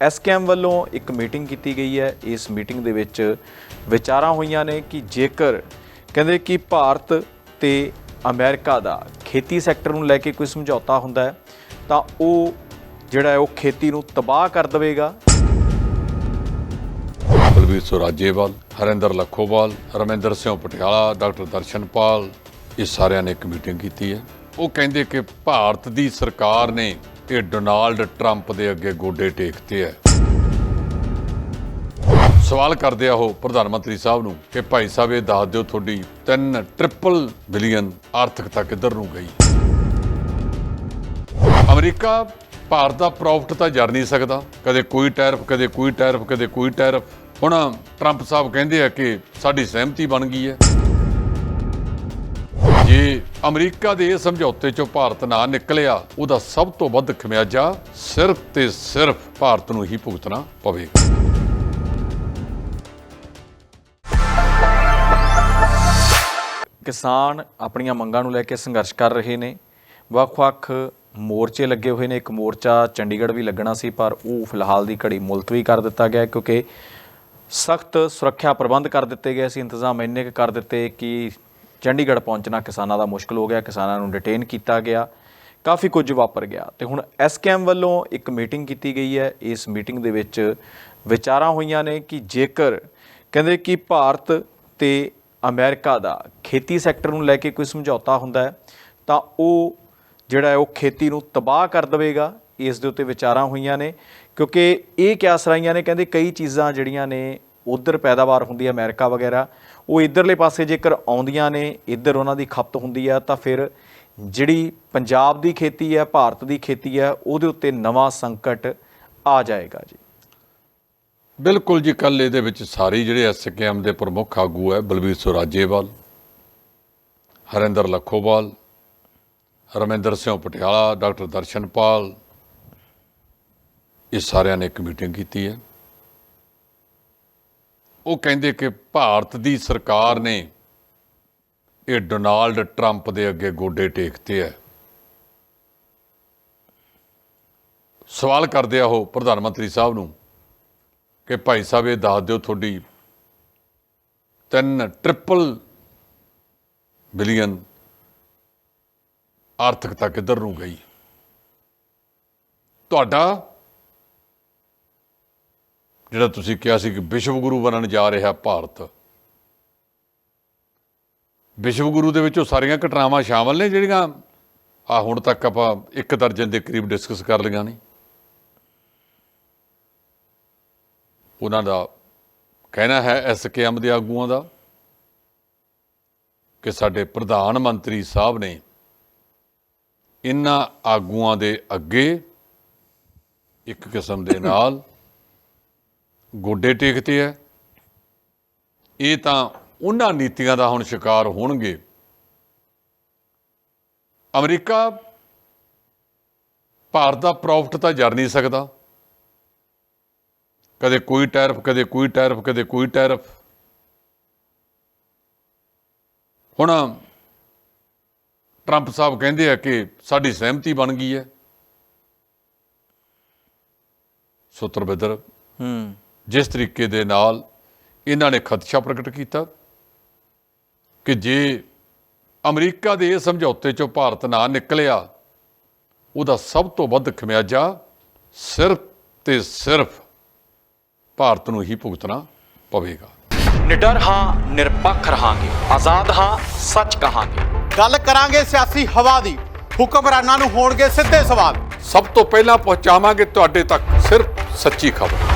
SKM ਵੱਲੋਂ ਇੱਕ meeting ਕੀਤੀ ਗਈ ਹੈ। ਇਸ ਮੀਟਿੰਗ ਦੇ ਵਿੱਚ ਵਿਚਾਰਾਂ ਹੋਈਆਂ ਨੇ ਕਿ ਜੇਕਰ ਕਹਿੰਦੇ ਕਿ ਭਾਰਤ ਤੇ ਅਮਰੀਕਾ ਦਾ ਖੇਤੀ ਸੈਕਟਰ ਨੂੰ ਲੈ ਕੇ ਕੋਈ ਸਮਝੌਤਾ ਹੁੰਦਾ ਹੈ, ਤਾਂ ਉਹ ਜਿਹੜਾ ਹੈ ਉਹ ਖੇਤੀ ਨੂੰ ਤਬਾਹ ਕਰ ਦੇਵੇਗਾ। ਬਲਵੀਰ ਸੁਰਾਜੇਵਾਲ ਹਰਿੰਦਰ ਲੱਖੋਵਾਲ, ਰਮਿੰਦਰ ਸਿੰਘ ਪਟਿਆਲਾ, ਡਾਕਟਰ ਦਰਸ਼ਨਪਾਲ ਇਹ ਸਾਰਿਆਂ ਨੇ ਇੱਕ ਮੀਟਿੰਗ ਕੀਤੀ ਹੈ। ਉਹ ਕਹਿੰਦੇ ਕਿ ਭਾਰਤ ਦੀ ਸਰਕਾਰ ਨੇ ਇਹ ਡੋਨਾਲਡ ਟਰੰਪ ਦੇ ਅੱਗੇ ਗੋਡੇ ਟੇਕਤੇ ਹੈ ਸਵਾਲ ਕਰਦੇ ਆ ਉਹ ਪ੍ਰਧਾਨ ਮੰਤਰੀ ਸਾਹਿਬ ਨੂੰ ਕਿ ਭਾਈ ਸਾਹਿਬ ਇਹ ਦੱਸ ਦਿਓ ਤੁਹਾਡੀ 3 ਟ੍ਰਿਪਲ ਬਿਲੀਅਨ ਆਰਥਿਕਤਾ ਕਿੱਧਰ ਨੂੰ ਗਈ। ਅਮਰੀਕਾ ਭਾਰਤ ਦਾ ਪ੍ਰੋਫਿਟ ਤਾਂ ਜਰ ਨਹੀਂ ਸਕਦਾ। ਕਦੇ ਕੋਈ ਟੈਰਫ ਕਦੇ ਕੋਈ ਟੈਰਫ ਕਦੇ ਕੋਈ ਟੈਰਫ ਹੁਣ ਟਰੰਪ ਸਾਹਿਬ ਕਹਿੰਦੇ ਆ ਕਿ ਸਾਡੀ ਸਹਿਮਤੀ ਬਣ ਗਈ ਹੈ। ਜੇ, ਅਮਰੀਕਾ ਦੇ ਇਹ ਸਮਝੌਤੇ ਚੋਂ ਭਾਰਤ ਨਾ ਨਿਕਲਿਆ, ਉਹਦਾ ਸਭ ਤੋਂ ਵੱਧ ਖਮਿਆਜਾ ਸਿਰਫ ਤੇ ਸਿਰਫ ਭਾਰਤ ਨੂੰ ਹੀ ਭੁਗਤਣਾ ਪਵੇਗਾ। ਕਿਸਾਨ ਆਪਣੀਆਂ ਮੰਗਾਂ ਨੂੰ ਲੈ ਕੇ ਸੰਘਰਸ਼ ਕਰ ਰਹੇ ਨੇ। ਵੱਖ-ਵੱਖ ਮੋਰਚੇ ਲੱਗੇ ਹੋਏ ਨੇ। ਇੱਕ ਮੋਰਚਾ ਚੰਡੀਗੜ੍ਹ ਵੀ ਲੱਗਣਾ ਸੀ, ਪਰ ਉਹ ਫਿਲਹਾਲ ਦੀ ਘੜੀ ਮੁਲਤਵੀ ਕਰ ਦਿੱਤਾ ਗਿਆ ਕਿਉਂਕਿ ਸਖਤ ਸੁਰੱਖਿਆ ਪ੍ਰਬੰਧ ਕਰ ਦਿੱਤੇ ਗਏ ਸੀ। ਇੰਤਜ਼ਾਮ ਇੰਨੇ ਕੁ ਕਰ ਦਿੱਤੇ ਕਿ ਚੰਡੀਗੜ੍ਹ ਪਹੁੰਚਣਾ ਕਿਸਾਨਾਂ ਦਾ ਮੁਸ਼ਕਲ ਹੋ ਗਿਆ, ਕਿਸਾਨਾਂ ਨੂੰ ਡਿਟੇਨ ਕੀਤਾ ਗਿਆ, ਕਾਫੀ ਕੁਝ ਵਾਪਰ ਗਿਆ। ਤੇ ਹੁਣ ਐਸਕੇਐਮ ਵੱਲੋਂ ਇੱਕ ਮੀਟਿੰਗ ਕੀਤੀ ਗਈ ਹੈ। ਇਸ ਮੀਟਿੰਗ ਦੇ ਵਿੱਚ ਵਿਚਾਰਾਂ ਹੋਈਆਂ ਨੇ ਕਿ ਜੇਕਰ ਕਹਿੰਦੇ ਕਿ ਭਾਰਤ ਤੇ ਅਮਰੀਕਾ ਦਾ ਖੇਤੀ ਸੈਕਟਰ ਨੂੰ ਲੈ ਕੇ ਕੋਈ ਸਮਝੌਤਾ ਹੁੰਦਾ ਹੈ, ਤਾਂ ਉਹ ਜਿਹੜਾ ਹੈ ਉਹ ਖੇਤੀ ਨੂੰ ਤਬਾਹ ਕਰ ਦੇਵੇਗਾ। ਇਸ ਦੇ ਉੱਤੇ ਵਿਚਾਰਾਂ ਹੋਈਆਂ ਨੇ, ਕਿਉਂਕਿ ਇਹ ਕਿਆਸ ਰਾਈਆਂ ਨੇ, ਕਹਿੰਦੇ ਕਈ ਚੀਜ਼ਾਂ ਜਿਹੜੀਆਂ ਨੇ ਉਧਰ ਪੈਦਾਵਾਰ ਹੁੰਦੀ ਹੈ ਅਮਰੀਕਾ ਵਗੈਰਾ, ਉਹ ਇਧਰਲੇ ਪਾਸੇ ਜੇਕਰ ਆਉਂਦੀਆਂ ਨੇ, ਇੱਧਰ ਉਹਨਾਂ ਦੀ ਖਪਤ ਹੁੰਦੀ ਹੈ, ਤਾਂ ਫਿਰ ਜਿਹੜੀ ਪੰਜਾਬ ਦੀ ਖੇਤੀ ਹੈ, ਭਾਰਤ ਦੀ ਖੇਤੀ ਹੈ, ਉਹਦੇ ਉੱਤੇ ਨਵਾਂ ਸੰਕਟ ਆ ਜਾਏਗਾ ਜੀ। ਬਿਲਕੁਲ ਜੀ ਕੱਲ ਇਹਦੇ ਵਿੱਚ ਸਾਰੇ ਜਿਹੜੇ ਐਸਕੇਐਮ ਦੇ ਪ੍ਰਮੁੱਖ ਆਗੂ ਹੈ ਬਲਵੀਰ ਸੁਰਾਜੇਵਾਲ, ਹਰਿੰਦਰ ਲੱਖੋਵਾਲ, ਰਮਿੰਦਰ ਸਿੰਘ ਪਟਿਆਲਾ, ਡਾਕਟਰ ਦਰਸ਼ਨਪਾਲ, ਇਹ ਸਾਰਿਆਂ ਨੇ ਇੱਕ ਮੀਟਿੰਗ ਕੀਤੀ ਹੈ। ਉਹ ਕਹਿੰਦੇ ਕਿ ਭਾਰਤ ਦੀ ਸਰਕਾਰ ਨੇ ਇਹ ਡੋਨਾਲਡ ਟਰੰਪ ਦੇ ਅੱਗੇ ਗੋਡੇ ਟੇਕਤੇ ਹੈ ਸਵਾਲ ਕਰਦੇ ਆ ਉਹ ਪ੍ਰਧਾਨ ਮੰਤਰੀ ਸਾਹਿਬ ਨੂੰ ਕਿ ਭਾਈ ਸਾਹਿਬ ਇਹ ਦੱਸ ਦਿਓ ਤੁਹਾਡੀ ਤਿੰਨ ਟ੍ਰਿਪਲ ਬਿਲੀਅਨ ਆਰਥਿਕਤਾ ਕਿੱਧਰ ਨੂੰ ਗਈ? ਤੁਹਾਡਾ ਜਿਹੜਾ ਤੁਸੀਂ ਕਿਹਾ ਸੀ ਕਿ ਵਿਸ਼ਵ ਗੁਰੂ ਬਣਨ ਜਾ ਰਿਹਾ ਭਾਰਤ। ਵਿਸ਼ਵ ਗੁਰੂ ਦੇ ਵਿੱਚੋਂ ਸਾਰੀਆਂ ਘਟਨਾਵਾਂ ਸ਼ਾਮਲ ਨੇ ਜਿਹੜੀਆਂ ਆ ਹੁਣ ਤੱਕ ਆਪਾਂ ਇੱਕ ਦਰਜਨ ਦੇ ਕਰੀਬ ਡਿਸਕਸ ਕਰ ਲਈਆਂ ਨੇ। ਉਹਨਾਂ ਦਾ ਕਹਿਣਾ ਹੈ ਐਸਕੇਐਮ ਦੇ ਆਗੂਆਂ ਦਾ ਕਿ ਸਾਡੇ ਪ੍ਰਧਾਨ ਮੰਤਰੀ ਸਾਹਿਬ ਨੇ ਇਨ੍ਹਾਂ ਆਗੂਆਂ ਦੇ ਅੱਗੇ ਇੱਕ ਕਿਸਮ ਦੇ ਨਾਲ ਗੋਡੇ ਟੇਕਤੇ ਹੈ ਇਹ ਤਾਂ ਉਹਨਾਂ ਨੀਤੀਆਂ ਦਾ ਹੁਣ ਸ਼ਿਕਾਰ ਹੋਣਗੇ। ਅਮਰੀਕਾ ਭਾਰਤ ਦਾ ਪ੍ਰੋਫਿਟ ਤਾਂ ਜਰ ਨਹੀਂ ਸਕਦਾ। ਕਦੇ ਕੋਈ ਟੈਰਫ, ਕਦੇ ਕੋਈ ਟੈਰਫ, ਕਦੇ ਕੋਈ ਟੈਰਫ। ਹੁਣ ਟਰੰਪ ਸਾਹਿਬ ਕਹਿੰਦੇ ਆ ਕਿ ਸਾਡੀ ਸਹਿਮਤੀ ਬਣ ਗਈ ਹੈ ਸੂਤਰ ਬਿਦਰ ਹੂੰ। ਜਿਸ ਤਰੀਕੇ ਦੇ ਨਾਲ ਇਹਨਾਂ ਨੇ ਖਦਸ਼ਾ ਪ੍ਰਗਟ ਕੀਤਾ ਕਿ ਜੇ ਅਮਰੀਕਾ ਦੇ ਇਹ ਸਮਝੌਤੇ ਚੋਂ ਭਾਰਤ ਨਾ ਨਿਕਲਿਆ ਉਹਦਾ ਸਭ ਤੋਂ ਵੱਧ ਖਮਿਆਜਾ ਸਿਰਫ ਤੇ ਸਿਰਫ ਭਾਰਤ ਨੂੰ ਹੀ ਭੁਗਤਣਾ ਪਵੇਗਾ। ਨਿਡਰ ਹਾਂ ਨਿਰਪੱਖ ਰਹਾਂਗੇ। ਆਜ਼ਾਦ ਹਾਂ ਸੱਚ ਕਹਾਂਗੇ। ਗੱਲ ਕਰਾਂਗੇ ਸਿਆਸੀ ਹਵਾ ਦੀ। ਹੁਕਮਰਾਨਾਂ ਨੂੰ ਹੋਣਗੇ ਸਿੱਧੇ ਸਵਾਲ। ਸਭ ਤੋਂ ਪਹਿਲਾਂ ਪਹੁੰਚਾਵਾਂਗੇ ਤੁਹਾਡੇ ਤੱਕ ਸਿਰਫ ਸੱਚੀ ਖਬਰ।